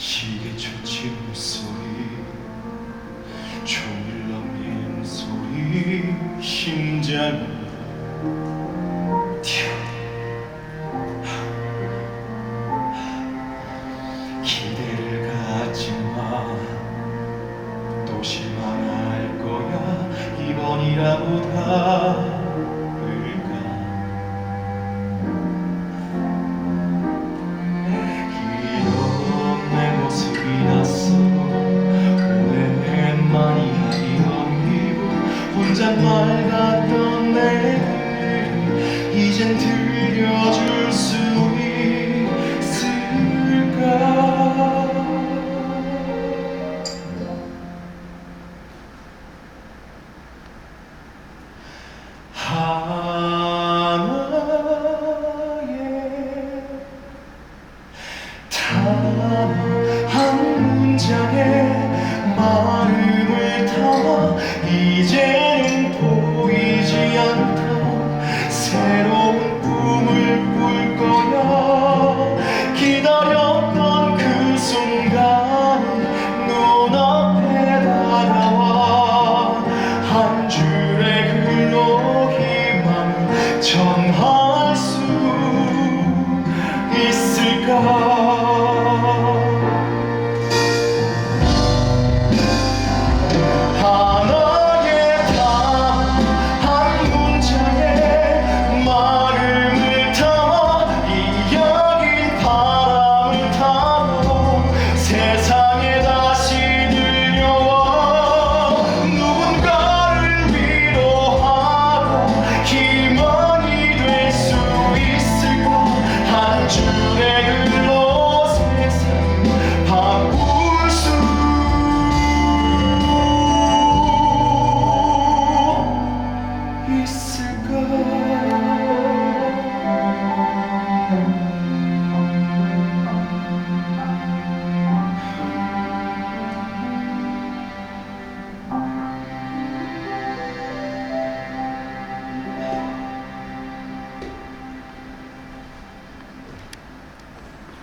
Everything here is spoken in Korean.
시계 초침 소리 종일 넘는 소리 심장이 튀어 기대를 갖지 마 또 실망할 거야. 이번이라도 다 맑았던 내일 이젠 들려줄 수 있을까? 하나의 단한 문장에 마음을 담아 이제 정할 수 있을까?